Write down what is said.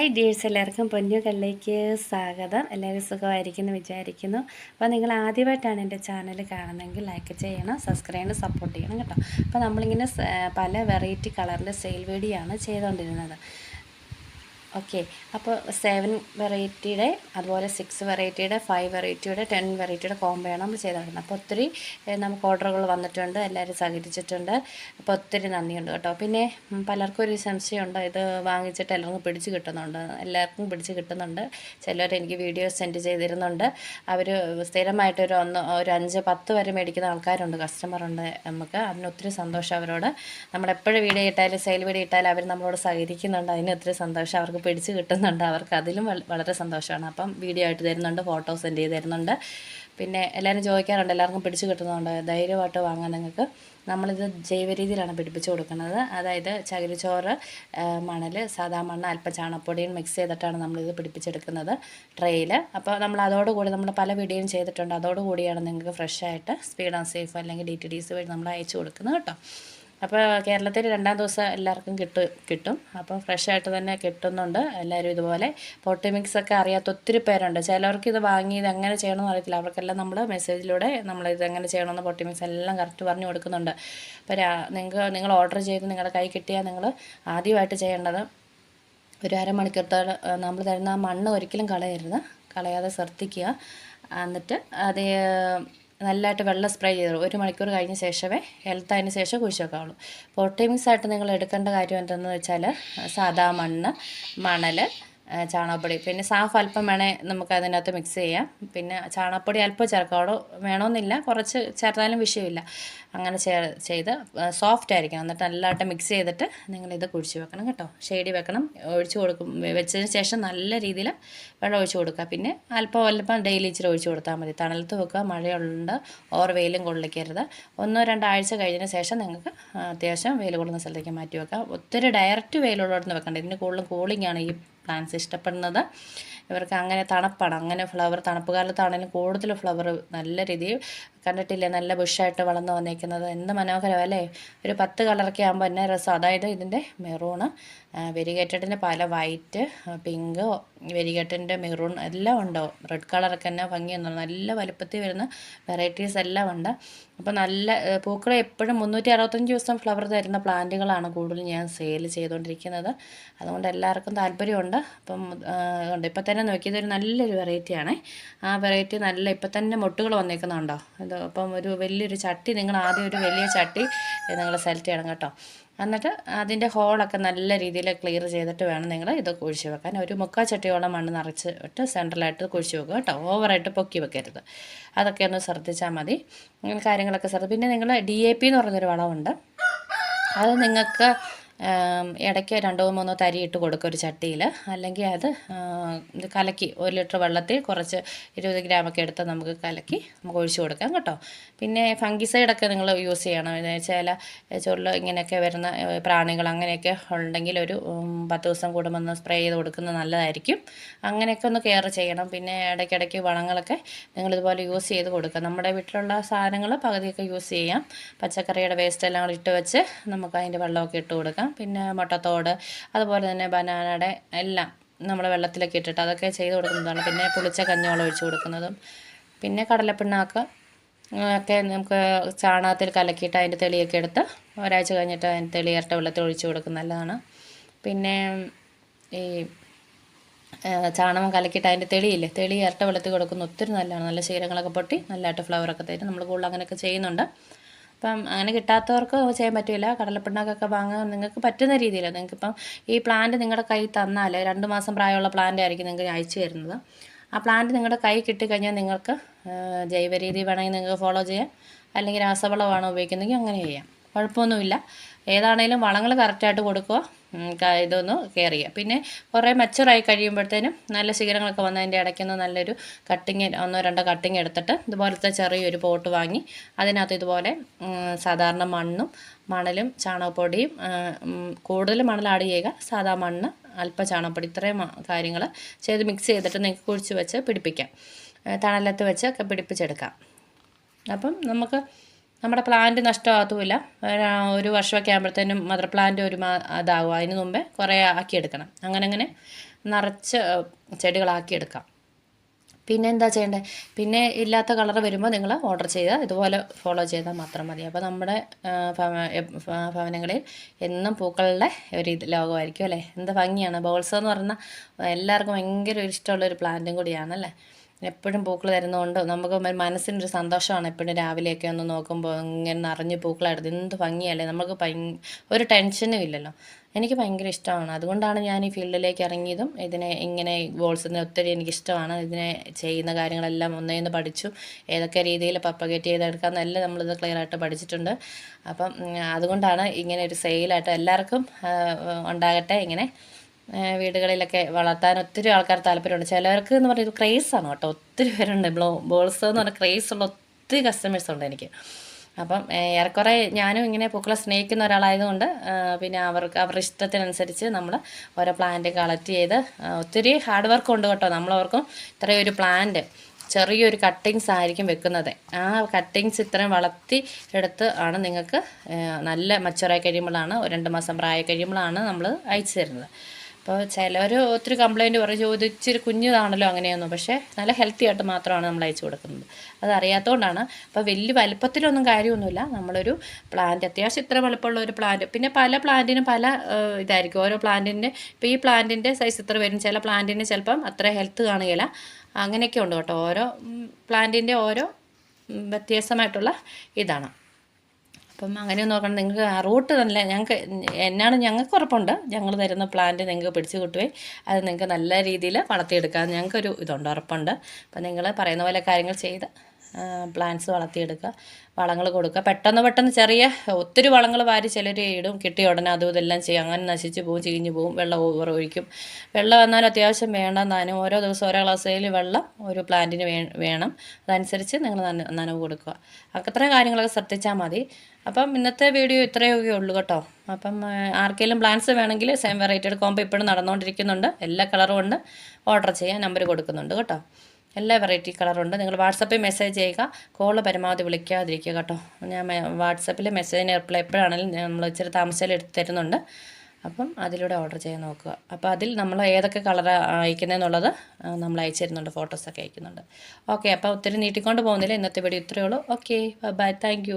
Hi dears എല്ലാവർക്കും പൊന്നു കല്ലേക്ക് സ്വാഗതം. എല്ലാവരും സുഖമായിരിക്കുന്നു വിചാരിക്കുന്നു. അപ്പോൾ നിങ്ങൾ ആദ്യമായിട്ടാണ് എന്റെ ചാനൽ കാണുന്നതെങ്കിൽ ലൈക്ക് ചെയ്യണം സബ്സ്ക്രൈബ് ചെയ്യണം സപ്പോർട്ട് ചെയ്യണം കേട്ടോ. അപ്പോൾ നമ്മളിങ്ങനെ പല വെറൈറ്റി കളറിന്റെ സെയിൽ വീഡിയോ ആണ് ചെയ്തുകൊണ്ടിരുന്നത്. ഓക്കെ. അപ്പോൾ സെവൻ വെറൈറ്റിയുടെ അതുപോലെ സിക്സ് വെറൈറ്റിയുടെ ഫൈവ് വെറൈറ്റിയുടെ ടെൻ വെറൈറ്റിയുടെ കോംബോയാണ് നമ്മൾ ചെയ്തിരിക്കുന്നത് അപ്പോൾ ഒത്തിരി നമുക്ക് ഓർഡറുകൾ വന്നിട്ടുണ്ട് എല്ലാവരും സഹകരിച്ചിട്ടുണ്ട്. അപ്പോൾ ഒത്തിരി നന്ദിയുണ്ട് കേട്ടോ. പിന്നെ പലർക്കും ഒരു സംശയമുണ്ട്. ഇത് വാങ്ങിച്ചിട്ട് എല്ലാവർക്കും പിടിച്ച് കിട്ടുന്നുണ്ട്. എല്ലാവർക്കും പിടിച്ച് കിട്ടുന്നുണ്ട്. ചിലർ എനിക്ക് വീഡിയോ സെൻഡ് ചെയ്തിരുന്നുണ്ട്. അവർ സ്ഥിരമായിട്ടൊരു ഒന്ന് ഒരു അഞ്ച് പത്ത് വരെ മേടിക്കുന്ന ആൾക്കാരുണ്ട് കസ്റ്റമറുണ്ട് നമുക്ക്. അതിന് ഒത്തിരി സന്തോഷം അവരോട്. നമ്മളെപ്പോഴും വീഡിയോ ഇട്ടാലും സെയിൽ വീഡിയോ ഇട്ടാലും അവർ നമ്മളോട് സഹകരിക്കുന്നുണ്ട്. അതിന് ഒത്തിരി സന്തോഷം. അവർക്ക് പിടിച്ച് കിട്ടുന്നുണ്ട്. അവർക്ക് അതിലും വളരെ സന്തോഷമാണ്. അപ്പം വീഡിയോ ആയിട്ട് തരുന്നുണ്ട് ഫോട്ടോ സെൻഡ് ചെയ്ത് തരുന്നുണ്ട്. പിന്നെ എല്ലാവരും ചോദിക്കാറുണ്ട് എല്ലാവർക്കും പിടിച്ച് കിട്ടുന്നുണ്ട്? ധൈര്യമായിട്ട് വാങ്ങാൻ നിങ്ങൾക്ക്. നമ്മളിത് ജൈവ രീതിയിലാണ് പിടിപ്പിച്ച് കൊടുക്കുന്നത്. അതായത് ചകിരിച്ചോറ് മണൽ സാധാ മണ്ണ് അല്പം ചാണപ്പൊടിയും മിക്സ് ചെയ്തിട്ടാണ് നമ്മളിത് പിടിപ്പിച്ചെടുക്കുന്നത് ട്രെയിൽ അപ്പോൾ നമ്മൾ അതോടുകൂടി നമ്മൾ പല വീഡിയോയും ചെയ്തിട്ടുണ്ട്. അതോടുകൂടിയാണ് നിങ്ങൾക്ക് ഫ്രഷായിട്ട് സ്പീഡ് ആൻഡ് സേഫ് അല്ലെങ്കിൽ ഡി ടി ഡി സി വഴി നമ്മൾ അയച്ചു കൊടുക്കുന്നത് കേട്ടോ. അപ്പോൾ കേരളത്തിൽ രണ്ടാം ദിവസം എല്ലാവർക്കും കിട്ടും കിട്ടും. അപ്പോൾ ഫ്രഷ് ആയിട്ട് തന്നെ കിട്ടുന്നുണ്ട്. എല്ലാവരും ഇതുപോലെ പോട്ടി മിക്സ് ഒക്കെ അറിയാത്ത ഒത്തിരി പേരുണ്ട്. ചിലവർക്ക് ഇത് വാങ്ങി ഇത് എങ്ങനെ ചെയ്യണമെന്ന് അറിയത്തില്ല. അവർക്കെല്ലാം നമ്മൾ മെസ്സേജിലൂടെ നമ്മൾ ഇത് എങ്ങനെ ചെയ്യണമെന്ന് പോട്ടി മിക്സ് എല്ലാം കറക്റ്റ് പറഞ്ഞു കൊടുക്കുന്നുണ്ട്. അപ്പോൾ നിങ്ങൾക്ക് നിങ്ങൾ ഓർഡർ ചെയ്ത് നിങ്ങളുടെ കൈ കിട്ടിയാൽ നിങ്ങൾ ആദ്യമായിട്ട് ചെയ്യേണ്ടത് ഒരു അരമണിക്കൂർത്തോളം നമ്മൾ തരുന്ന ആ മണ്ണ് ഒരിക്കലും കളയരുത്. കളയാതെ ശ്രദ്ധിക്കുക. എന്നിട്ട് അത് നല്ലതായിട്ട് വെള്ളം സ്പ്രേ ചെയ്ത് ഒരു മണിക്കൂർ കഴിഞ്ഞ ശേഷമേ ഹെൽത്ത് അതിന് ശേഷം കുഴിച്ച് വെക്കാവുള്ളൂ പൊട്ടിമിക്സ് ആയിട്ട് നിങ്ങൾ എടുക്കേണ്ട കാര്യം എന്തെന്ന് വെച്ചാൽ സാദാ മണ്ണ് മണൽ ചാണകപ്പൊടി. പിന്നെ സാഫ് അല്പം വേണേൽ നമുക്ക് അതിനകത്ത് മിക്സ് ചെയ്യാം. പിന്നെ ചാണകപ്പൊടി അല്പം ചേർക്കാവോ വേണമെന്നില്ല കുറച്ച് ചേർത്താലും വിഷയമില്ല. അങ്ങനെ ചേ ചെയ്ത് സോഫ്റ്റ് ആയിരിക്കണം. എന്നിട്ട് നല്ലതായിട്ട് മിക്സ് ചെയ്തിട്ട് നിങ്ങളിത് കുഴിച്ച് വെക്കണം കേട്ടോ. ഷെയ്ഡി വെക്കണം. ഒഴിച്ചു കൊടുക്കും. വെച്ചതിന് ശേഷം നല്ല രീതിയിൽ വെള്ളം ഒഴിച്ചു കൊടുക്കുക. പിന്നെ അല്പം അല്പം ഡെയിലി ഇച്ചിരി ഒഴിച്ചു കൊടുത്താൽ മതി. തണലത്ത് വെക്കുക. മഴയുണ്ട്. ഓർ വെയിലും കൊള്ളിക്കരുത്. ഒന്നോ രണ്ടാഴ്ച കഴിഞ്ഞതിന് ശേഷം നിങ്ങൾക്ക് അത്യാവശ്യം വെയിൽ കൊള്ളുന്ന സ്ഥലത്തേക്ക് മാറ്റി വെക്കാം. ഒത്തിരി ഡയറക്റ്റ് വെയിലുള്ളടത്ത് വെക്കണ്ട. ഇതിന് കൂടുതലും കൂളിംഗ് ആണ്. ഈ പ്ലാന്റ്സ് ഇഷ്ടപ്പെടുന്നത്. ഇവർക്ക് അങ്ങനെ തണുപ്പാണ്. അങ്ങനെ ഫ്ലവർ തണുപ്പ് കാലത്താണെങ്കിലും കൂടുതൽ ഫ്ലവർ നല്ല രീതിയിൽ കണ്ടിട്ടില്ലേ? നല്ല ബുഷായിട്ട് വളർന്നു വന്നേക്കുന്നത്. എന്ത് മനോഹരം അല്ലേ? ഒരു പത്ത് കളറൊക്കെ ആകുമ്പോൾ എന്നെ രസം. അതായത് ഇതിന്റെ മെറൂണ് വെരിഗേറ്റഡിന്റെ പല വൈറ്റ് പിങ്ക് വെരികെട്ടിന്റെ മെറൂൺ എല്ലാം ഉണ്ടാവും റെഡ് കളറൊക്കെ തന്നെ ഭംഗിയൊന്നും നല്ല വലുപ്പത്തിൽ വരുന്ന വെറൈറ്റീസ് എല്ലാം ഉണ്ട്. അപ്പോൾ നല്ല പൂക്കൾ എപ്പോഴും മുന്നൂറ്റി അറുപത്തഞ്ച് ദിവസം ഫ്ലവർ തരുന്ന പ്ലാന്റുകളാണ് കൂടുതലും ഞാൻ സെയിൽ ചെയ്തുകൊണ്ടിരിക്കുന്നത്. അതുകൊണ്ട് എല്ലാവർക്കും താല്പര്യമുണ്ട്. അപ്പം ഉണ്ട്. ഇപ്പം തന്നെ നോക്കിയത് ഒരു നല്ലൊരു വെറൈറ്റിയാണ് ആ വെറൈറ്റി നല്ല ഇപ്പം തന്നെ മുട്ടുകൾ വന്നേക്കുന്നുണ്ടോ? ഇത് അപ്പം ഒരു വലിയൊരു ചട്ടി നിങ്ങൾ ആദ്യം ഒരു വലിയ ചട്ടി നിങ്ങൾ സെലക്ട് ചെയ്യണം കേട്ടോ. എന്നിട്ട് അതിന്റെ ഹോളൊക്കെ നല്ല രീതിയിൽ ക്ലിയർ ചെയ്തിട്ട് വേണം നിങ്ങൾ ഇത് കുഴിച്ച് വെക്കാൻ. ഒരു മുക്കാൽ ചട്ടിയോളം മണ്ണ് നിറച്ച് ഇട്ട് സെൻട്രലായിട്ട് കുഴിച്ച് വെക്കുക കേട്ടോ. ഓവറായിട്ട് പൊക്കി വെക്കരുത്. അതൊക്കെ ഒന്ന് ശ്രദ്ധിച്ചാൽ മതി. കാര്യങ്ങളൊക്കെ ശ്രദ്ധ പിന്നെ നിങ്ങൾ ഡി എ പി എന്ന് പറഞ്ഞൊരു വളമുണ്ട്. അത് നിങ്ങൾക്ക് ഇടയ്ക്ക് രണ്ടോ മൂന്നോ തരി ഇട്ട് കൊടുക്കുക ഒരു ചട്ടിയിൽ അല്ലെങ്കിൽ അത് കലക്കി ഒരു ലിറ്റർ വെള്ളത്തിൽ കുറച്ച് ഇരുപത് ഗ്രാമൊക്കെ എടുത്ത് നമുക്ക് കലക്കി നമുക്ക് ഒഴിച്ചു കൊടുക്കാം കേട്ടോ. പിന്നെ ഫംഗിസൈഡൊക്കെ നിങ്ങൾ യൂസ് ചെയ്യണം. എന്ന് വെച്ചാൽ ചുരുൾ ഇങ്ങനെയൊക്കെ വരുന്ന പ്രാണികൾ അങ്ങനെയൊക്കെ ഉണ്ടെങ്കിൽ ഒരു പത്ത് ദിവസം കൂടുമ്പോൾ ഒന്ന് സ്പ്രേ ചെയ്ത് കൊടുക്കുന്നത് നല്ലതായിരിക്കും. അങ്ങനെയൊക്കെ ഒന്ന് കെയർ ചെയ്യണം. പിന്നെ ഇടയ്ക്കിടയ്ക്ക് വളങ്ങളൊക്കെ നിങ്ങൾ ഇതുപോലെ യൂസ് ചെയ്ത് കൊടുക്കുക നമ്മുടെ വീട്ടിലുള്ള സാധനങ്ങൾ പകുതിയൊക്കെ യൂസ് ചെയ്യാം. പച്ചക്കറിയുടെ വേസ്റ്റ് എല്ലാം ഇട്ട് വെച്ച് നമുക്ക് അതിന്റെ വെള്ളമൊക്കെ ഇട്ട് കൊടുക്കാം. പിന്നെ മുട്ടത്തോട് അതുപോലെ തന്നെ ബനാനയുടെ എല്ലാം നമ്മൾ വെള്ളത്തിലൊക്കെ ഇട്ടിട്ട് അതൊക്കെ ചെയ്ത് കൊടുക്കുന്നതാണ്. പിന്നെ പുളിച്ച കഞ്ഞോളം ഒഴിച്ച് കൊടുക്കുന്നതും. പിന്നെ കടലപ്പിണ്ണാക്ക് ഒക്കെ നമുക്ക് ചാണകത്തിൽ കലക്കിയിട്ട് അതിന്റെ തെളിയൊക്കെ എടുത്ത് ഒരാഴ്ച കഴിഞ്ഞിട്ട് അതിന്റെ തെളി ഇരട്ട വെള്ളത്തിൽ ഒഴിച്ച് കൊടുക്കുന്നത് നല്ലതാണ്. പിന്നെ ഈ ചാണകം കലക്കിയിട്ട് അതിന്റെ തെളിയില്ലേ? തെളി ഇരട്ട വെള്ളത്തിൽ കൊടുക്കുന്ന ഒത്തിരി നല്ലതാണ്. നല്ല ശീലങ്ങളൊക്കെ പൊട്ടി നല്ലതായിട്ട് ഫ്ലവറൊക്കെ തരും. നമ്മൾ കൂടുതൽ അങ്ങനെയൊക്കെ ചെയ്യുന്നുണ്ട്. അപ്പം അങ്ങനെ കിട്ടാത്തവർക്ക് ചെയ്യാൻ പറ്റില്ല. കടലപ്പിണ്ണാക്കൊക്കെ വാങ്ങാൻ നിങ്ങൾക്ക് പറ്റുന്ന രീതിയിൽ നിങ്ങൾക്കിപ്പം ഈ പ്ലാന്റ് നിങ്ങളുടെ കൈ തന്നാൽ രണ്ട് മാസം പ്രായമുള്ള പ്ലാന്റ് ആയിരിക്കും നിങ്ങൾക്ക് അയച്ചു തരുന്നത്. ആ പ്ലാന്റ് നിങ്ങളുടെ കൈ കിട്ടിക്കഴിഞ്ഞാൽ നിങ്ങൾക്ക് ജൈവരീതി ജൈവ രീതി വേണമെങ്കിൽ നിങ്ങൾക്ക് ഫോളോ ചെയ്യാം. അല്ലെങ്കിൽ രാസവളമാണ് ഉപയോഗിക്കുന്നതെങ്കിൽ അങ്ങനെ ചെയ്യാം. കുഴപ്പമൊന്നുമില്ല. ഏതാണേലും വളങ്ങൾ കറക്റ്റായിട്ട് കൊടുക്കുക. ഇതൊന്ന് കെയർ ചെയ്യുക. പിന്നെ കുറേ മെച്ചറായി കഴിയുമ്പോഴത്തേനും നല്ല ശിഖരങ്ങളൊക്കെ വന്നതിന്റെ ഇടയ്ക്കൊന്ന് നല്ലൊരു കട്ടിങ് ഒന്നോ രണ്ടോ കട്ടിങ് എടുത്തിട്ട് ഇതുപോലത്തെ ചെറിയൊരു പോട്ട് വാങ്ങി അതിനകത്ത് ഇതുപോലെ സാധാരണ മണ്ണും മണലും ചാണകപ്പൊടിയും കൂടുതൽ മണൽ ആഡ് ചെയ്യുക. സാധാ മണ്ണ് അല്പ ചാണകപ്പൊടി ഇത്രയും കാര്യങ്ങൾ ചെയ്ത് മിക്സ് ചെയ്തിട്ട് നിങ്ങൾക്ക് കുഴിച്ച് വെച്ച് പിടിപ്പിക്കാം. തണലത്ത് വെച്ച് ഒക്കെ പിടിപ്പിച്ചെടുക്കാം. അപ്പം നമുക്ക് നമ്മുടെ പ്ലാന്റ് നഷ്ടമാകത്തുമില്ല. ഒരു- വർഷമൊക്കെ ആകുമ്പോഴത്തേനും മദർ പ്ലാന്റ് ഒരു മാ അതാകും അതിന് മുമ്പേ കുറേ ആക്കിയെടുക്കണം. അങ്ങനെ അങ്ങനെ നിറച്ച് ചെടികളാക്കിയെടുക്കാം പിന്നെ എന്താ ചെയ്യേണ്ടത് പിന്നെ ഇല്ലാത്ത കളർ വരുമ്പോൾ നിങ്ങൾ ഓർഡർ ചെയ്താൽ ഇതുപോലെ ഫോളോ ചെയ്താൽ മാത്രം മതി. അപ്പോൾ നമ്മുടെ ഭവനങ്ങളിൽ എന്നും പൂക്കളുടെ ഒരു ഇത് ലോകമായിരിക്കും അല്ലേ? എന്ത് ഭംഗിയാണ്. ബോൾസ് എന്ന് പറഞ്ഞാൽ എല്ലാവർക്കും ഭയങ്കര ഇഷ്ടമുള്ള ഒരു പ്ലാന്റും കൂടിയാണ് അല്ലേ എപ്പോഴും പൂക്കൾ തരുന്നതുകൊണ്ട് നമുക്ക് മനസ്സിനൊരു സന്തോഷമാണ് എപ്പോഴും രാവിലെയൊക്കെ ഒന്ന് നോക്കുമ്പോൾ ഇങ്ങനെ നിറഞ്ഞ് പൂക്കളായിട്ട് എന്ത് ഭംഗിയല്ലേ. നമുക്ക് ഒരു ടെൻഷനും ഇല്ലല്ലോ. എനിക്ക് ഭയങ്കര ഇഷ്ടമാണ്. അതുകൊണ്ടാണ് ഞാൻ ഈ ഫീൽഡിലേക്ക് ഇറങ്ങിയതും ഇതിനെ ഇങ്ങനെ ബോൾസിനെ ഒത്തിരി എനിക്കിഷ്ടമാണ് ഇതിനെ ചെയ്യുന്ന കാര്യങ്ങളെല്ലാം ഒന്നേന്ന് പഠിച്ചു. ഏതൊക്കെ രീതിയിൽ പപ്പഗേറ്റ് നല്ല നമ്മളിത് ക്ലിയർ ആയിട്ട് പഠിച്ചിട്ടുണ്ട്. അപ്പം അതുകൊണ്ടാണ് ഇങ്ങനെ ഒരു സെയിലായിട്ട് എല്ലാവർക്കും ഉണ്ടാകട്ടെ ഇങ്ങനെ. വീടുകളിലൊക്കെ വളർത്താൻ ഒത്തിരി ആൾക്കാർ താല്പര്യമുണ്ട്. ചിലവർക്ക് എന്ന് പറഞ്ഞാൽ പറയുന്നത് ക്രേസാണ് കേട്ടോ. ഒത്തിരി പേരുണ്ട്. ബ്ലോ ബോൾസ് എന്ന് പറഞ്ഞാൽ ക്രേസുള്ള ഒത്തിരി കസ്റ്റമേഴ്സ് ഉണ്ട് എനിക്ക്. അപ്പം ഏറെക്കുറെ ഞാനും ഇങ്ങനെ പൂക്കളെ സ്നേഹിക്കുന്ന ഒരാളായതുകൊണ്ട് പിന്നെ അവർക്ക് അവരുടെ ഇഷ്ടത്തിനനുസരിച്ച് നമ്മൾ ഓരോ പ്ലാന്റ് കളക്ട് ചെയ്ത് ഒത്തിരി ഹാർഡ് വർക്ക് ഉണ്ട് കേട്ടോ. നമ്മളവർക്കും ഇത്രയും ഒരു പ്ലാന്റ് ചെറിയൊരു കട്ടിങ്സ് ആയിരിക്കും വെക്കുന്നത്. ആ കട്ടിങ്സ് ഇത്രയും വളർത്തി എടുത്ത് ആണ് നിങ്ങൾക്ക് നല്ല മച്ചുറായി കഴിയുമ്പോഴാണ് രണ്ട് മാസം പ്രായം കഴിയുമ്പോഴാണ് നമ്മൾ അയച്ചു തരുന്നത്. അപ്പോൾ ചിലർ ഒത്തിരി കംപ്ലൈന്റ് പറയും ചോദിച്ചൊരു കുഞ്ഞതാണല്ലോ അങ്ങനെയൊന്നും. പക്ഷേ നല്ല ഹെൽത്തി ആയിട്ട് മാത്രമാണ് നമ്മൾ അയച്ചു കൊടുക്കുന്നത്. അത് അറിയാത്തതുകൊണ്ടാണ് അപ്പോൾ വലിയ വലുപ്പത്തിലൊന്നും കാര്യമൊന്നുമില്ല. നമ്മളൊരു പ്ലാന്റ് അത്യാവശ്യം ഇത്ര വലുപ്പമുള്ള ഒരു പ്ലാന്റ് പിന്നെ പല പ്ലാന്റിനും പല ഇതായിരിക്കും. ഓരോ പ്ലാന്റിന്റെ ഇപ്പോൾ ഈ പ്ലാന്റിന്റെ സൈസ് ഇത്ര വരും. ചില പ്ലാന്റിന് ചിലപ്പം അത്ര ഹെൽത്ത് കാണുകയില്ല. അങ്ങനെയൊക്കെ ഉണ്ട് കേട്ടോ. ഓരോ പ്ലാന്റിന്റെ ഓരോ വ്യത്യസ്തമായിട്ടുള്ള ഇതാണ്. അപ്പം അങ്ങനെ നോക്കണം. നിങ്ങൾക്ക് ആ റൂട്ട് നല്ല ഞങ്ങൾക്ക് എന്നാണ് ഞങ്ങൾക്ക് ഉറപ്പുണ്ട്. ഞങ്ങൾ തരുന്ന പ്ലാന്റ് നിങ്ങൾക്ക് പിടിച്ചു കിട്ടുകയും അത് നിങ്ങൾക്ക് നല്ല രീതിയിൽ വളർത്തിയെടുക്കാൻ ഞങ്ങൾക്കൊരു ഇതുണ്ട് ഉറപ്പുണ്ട്. അപ്പം നിങ്ങൾ പറയുന്ന പോലെ കാര്യങ്ങൾ ചെയ്ത് പ്ലാന്റ്സ് വളർത്തിയെടുക്കുക വളങ്ങൾ കൊടുക്കുക. പെട്ടെന്ന് പെട്ടെന്ന് ചെറിയ ഒത്തിരി വളങ്ങൾ വാരി ചിലർ ഇടും കിട്ടിയ ഉടനെ അതും ഇതെല്ലാം ചെയ്യും. അങ്ങനെ നശിച്ച് പോവും ചീഞ്ഞ് പോവും വെള്ളം ഓവർ ഒഴിക്കും. വെള്ളം വന്നാൽ അത്യാവശ്യം വേണം താനും ഓരോ ദിവസം ഓരോ ഗ്ലാസ്സിൽ വെള്ളം ഒരു പ്ലാന്റിന് വേണം. അതനുസരിച്ച് നിങ്ങൾ നന നനവ് കൊടുക്കുക. അത്ര കാര്യങ്ങളൊക്കെ ശ്രദ്ധിച്ചാൽ മതി. അപ്പം ഇന്നത്തെ വീഡിയോ ഇത്രയൊക്കെ ഉള്ളൂ കേട്ടോ. അപ്പം ആർക്കെങ്കിലും പ്ലാന്റ്സ് വേണമെങ്കിൽ സെയിം വെറൈറ്റിയുടെ കോമ്പോ ഇപ്പോഴും നടന്നുകൊണ്ടിരിക്കുന്നുണ്ട്. എല്ലാ കളറും ഉണ്ട്. ഓർഡർ ചെയ്യാൻ നമ്പർ കൊടുക്കുന്നുണ്ട് കേട്ടോ. എല്ലാ വെറൈറ്റി കളറുണ്ട് നിങ്ങൾ വാട്സപ്പിൽ മെസ്സേജ് ചെയ്യുക. കോൾ പരമാവധി വിളിക്കാതിരിക്കുക കേട്ടോ. ഞാൻ വാട്സപ്പിൽ മെസ്സേജിന് റിപ്ലൈ എപ്പോഴാണെങ്കിലും നമ്മൾ ഇച്ചിരി താമസിച്ചാൽ എടുത്ത് തരുന്നുണ്ട്. അപ്പം അതിലൂടെ ഓർഡർ ചെയ്യാൻ നോക്കുക. അപ്പോൾ അതിൽ നമ്മൾ ഏതൊക്കെ കളർ അയക്കുന്നതെന്നുള്ളത് നമ്മൾ അയച്ചു തരുന്നുണ്ട്. ഫോട്ടോസൊക്കെ അയക്കുന്നുണ്ട്. ഓക്കെ അപ്പോൾ ഒത്തിരി നീട്ടിക്കൊണ്ട് പോകുന്നില്ല. ഇന്നത്തെ വീഡിയോ ഇത്രയേ ഉള്ളൂ. Okay bye thank